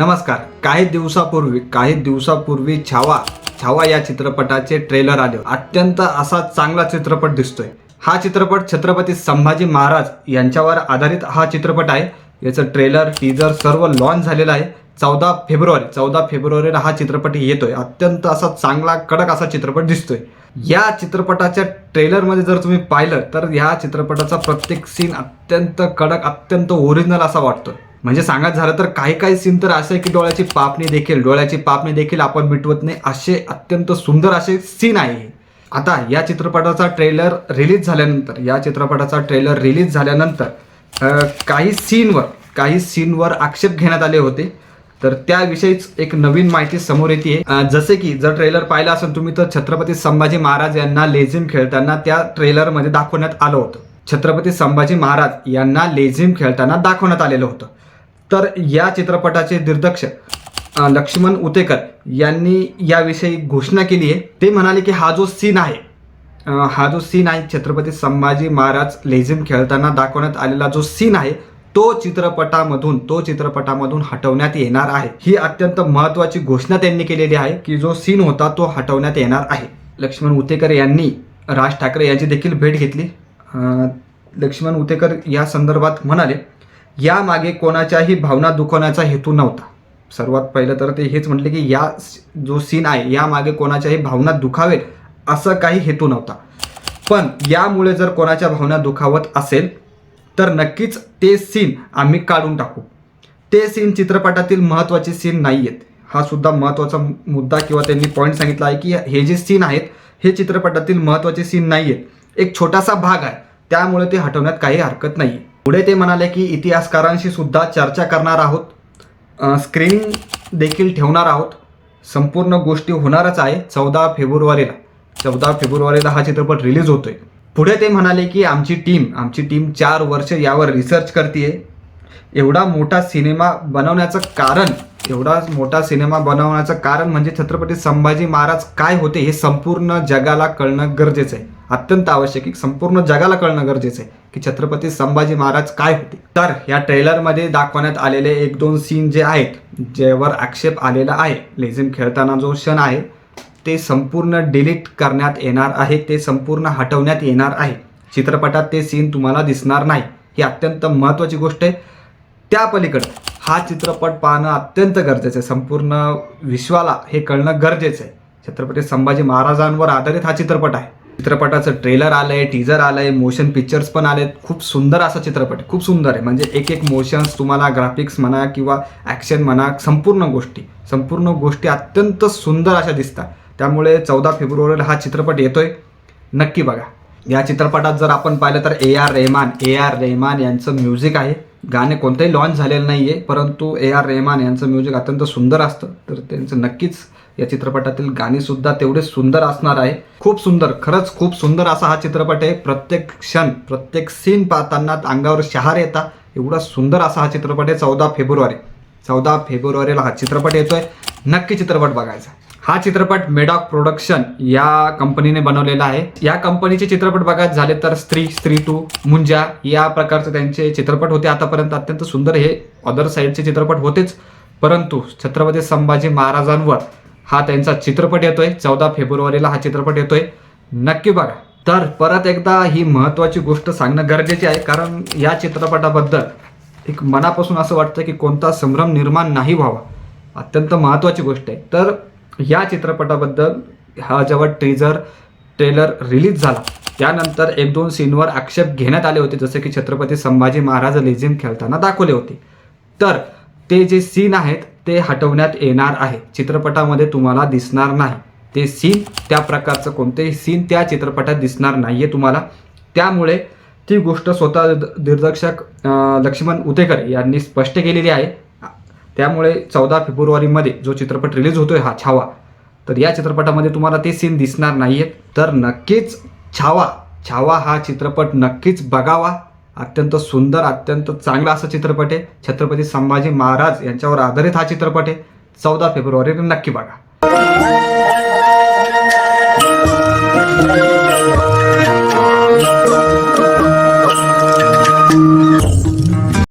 नमस्कार. काही दिवसापूर्वी काही दिवसापूर्वी छावा छावा या चित्रपटाचे ट्रेलर आले. अत्यंत असा चांगला चित्रपट दिसतोय. हा चित्रपट छत्रपती संभाजी महाराज यांच्यावर आधारित हा चित्रपट आहे. याचं ट्रेलर टीजर सर्व लॉन्च झालेलं आहे. चौदा फेब्रुवारी चौदा फेब्रुवारीला हा चित्रपट येतोय. अत्यंत असा चांगला कडक असा चित्रपट दिसतोय. या चित्रपटाच्या ट्रेलरमध्ये जर तुम्ही पाहिलं तर या चित्रपटाचा प्रत्येक सीन अत्यंत कडक अत्यंत ओरिजिनल असा वाटतोय. म्हणजे सांगायचं झालं तर काही काही सीन तर असे आहे की डोळ्याची पापणी देखील डोळ्याची पापणी देखील आपण मिटवत नाही. असे अत्यंत सुंदर असे सीन आहे. आता या चित्रपटाचा ट्रेलर रिलीज झाल्यानंतर या चित्रपटाचा ट्रेलर रिलीज झाल्यानंतर काही सीनवर काही सीनवर आक्षेप घेण्यात आले होते. तर त्याविषयीच एक नवीन माहिती समोर येते. जसे की जर ट्रेलर पाहिला असेल तुम्ही तर छत्रपती संभाजी महाराज यांना लेझिम खेळताना त्या ट्रेलरमध्ये दाखवण्यात आलं होतं. छत्रपती संभाजी महाराज यांना लेझिम खेळताना दाखवण्यात आलेलं होतं. तर या चित्रपटाचे दिग्दर्शक लक्ष्मण उतेकर यांनी याविषयी घोषणा केली आहे. ते म्हणाले की हा जो सीन आहे हा जो सीन आहे छत्रपती संभाजी महाराज लेझिम खेळताना दाखवण्यात आलेला जो सीन आहे तो चित्रपटामधून तो चित्रपटामधून हटवण्यात येणार आहे. ही अत्यंत महत्वाची घोषणा त्यांनी केलेली आहे की जो सीन होता तो हटवण्यात येणार आहे. लक्ष्मण उतेकर यांनी राज ठाकरे यांची देखील भेट घेतली. लक्ष्मण उतेकर या संदर्भात म्हणाले यामागे कोणाच्याही भावना दुखवण्याचा हेतू नव्हता. सर्वात पहिलं तर ते हेच म्हटले की या जो सीन आहे यामागे कोणाच्याही भावना दुखावेल असं काही हेतू नव्हता. पण यामुळे जर कोणाच्या भावना दुखावत असेल तर नक्कीच ते सीन आम्ही काढून टाकू. ते सीन चित्रपटातील महत्त्वाचे सीन नाही आहेत हा सुद्धा महत्त्वाचा मुद्दा किंवा त्यांनी पॉईंट सांगितला आहे की हे जे सीन आहेत हे चित्रपटातील महत्त्वाचे सीन नाही आहेत एक छोटासा भाग आहे त्यामुळे ते हटवण्यात काही हरकत नाही पुढे ते म्हणाले की इतिहासकारांशी सुद्धा चर्चा करणार आहोत. स्क्रीनिंग देखील ठेवणार आहोत. संपूर्ण गोष्टी होणारच आहे चौदा फेब्रुवारीला. चौदा फेब्रुवारीला हा चित्रपट रिलीज होतोय. पुढे ते म्हणाले की आमची टीम आमची टीम चार वर्ष यावर रिसर्च करते एवढा मोठा सिनेमा बनवण्याचं कारण एवढा मोठा सिनेमा बनवण्याचं कारण म्हणजे छत्रपती संभाजी महाराज काय होते हे संपूर्ण जगाला कळणं गरजेचं आहे. अत्यंत आवश्यक आहे. संपूर्ण जगाला कळणं गरजेचं आहे की छत्रपती संभाजी महाराज काय होते. तर या ट्रेलरमध्ये दाखवण्यात आलेले एक दोन सीन जे आहेत ज्यावर आक्षेप आलेला आहे लेझिम खेळताना जो क्षण आहे ते संपूर्ण डिलीट करण्यात येणार आहे ते संपूर्ण हटवण्यात येणार आहे. चित्रपटात ते सीन तुम्हाला दिसणार नाही. ही अत्यंत महत्त्वाची गोष्ट आहे. त्या पलीकडे हा चित्रपट पाहणं अत्यंत गरजेचं आहे. संपूर्ण विश्वाला हे कळणं गरजेचं आहे. छत्रपती संभाजी महाराजांवर आधारित हा चित्रपट आहे. चित्रपटाचं ट्रेलर आलंय टीजर आलंय मोशन पिक्चर्स पण आलेत. खूप सुंदर असा चित्रपट आहे. खूप सुंदर आहे. म्हणजे एक एक मोशन्स तुम्हाला ग्राफिक्स म्हणा किंवा ॲक्शन म्हणा संपूर्ण गोष्टी संपूर्ण गोष्टी अत्यंत सुंदर अशा दिसतात. त्यामुळे चौदा फेब्रुवारीला हा चित्रपट येतोय. नक्की बघा. या चित्रपटात जर आपण पाहिलं तर A R Rahman A R Rahman यांचं म्युझिक आहे. गाणे कोणतंही लॉन्च झालेलं नाही आहे परंतु ए आर रेहमान यांचं म्युझिक अत्यंत सुंदर असतं. तर त्यांचं नक्कीच या चित्रपटातील गाणीसुद्धा तेवढे सुंदर असणार आहे. खूप सुंदर खरंच खूप सुंदर असा हा चित्रपट आहे. प्रत्येक क्षण प्रत्येक सीन पाहताना अंगावर शहार येता एवढा सुंदर असा हा चित्रपट आहे चौदा फेब्रुवारी. चौदा फेब्रुवारीला हा चित्रपट येतोय. नक्की चित्रपट बघायचा. हा चित्रपट मेडॉक प्रोडक्शन या कंपनीने बनवलेला आहे. या कंपनीचे चित्रपट बघायचे झाले तर स्त्री स्त्री टू मुंजा या प्रकारचे त्यांचे चित्रपट होते. आतापर्यंत अत्यंत सुंदर हे अदर साईडचे चित्रपट होतेच. परंतु छत्रपती संभाजी महाराजांवर हा त्यांचा चित्रपट येतोय. चौदा फेब्रुवारीला हा चित्रपट येतोय. नक्की बघा. तर परत एकदा ही महत्वाची गोष्ट सांगणं गरजेचे आहे. कारण या चित्रपटाबद्दल एक मनापासून असं वाटतं की कोणता संभ्रम निर्माण नाही व्हावा. अत्यंत महत्त्वाची गोष्ट आहे. तर या चित्रपटाबद्दल हा जेव्हा ट्रेजर ट्रेलर रिलीज झाला त्यानंतर एक दोन सीनवर आक्षेप घेण्यात आले होते जसे की छत्रपती संभाजी महाराज लेझिम खेळताना दाखवले होते. तर ते जे सीन आहेत ते हटवण्यात येणार आहे. चित्रपटामध्ये तुम्हाला दिसणार नाही. ते सीन त्या प्रकारचं कोणतेही सीन त्या चित्रपटात दिसणार नाही आहे तुम्हाला. त्यामुळे ती गोष्ट स्वतः द- दिग्दर्शक लक्ष्मण उतेकर यांनी स्पष्ट केलेली आहे. त्यामुळे चौदा फेब्रुवारीमध्ये जो चित्रपट रिलीज होतोय हा छावा तर या चित्रपटामध्ये तुम्हाला ते सीन दिसणार नाही आहेत तर नक्कीच छावा छावा हा चित्रपट नक्कीच बघावा. अत्यंत सुंदर अत्यंत चांगला असा चित्रपट आहे. छत्रपती संभाजी महाराज यांच्यावर आधारित हा चित्रपट आहे. चौदा फेब्रुवारीला नक्की बघा.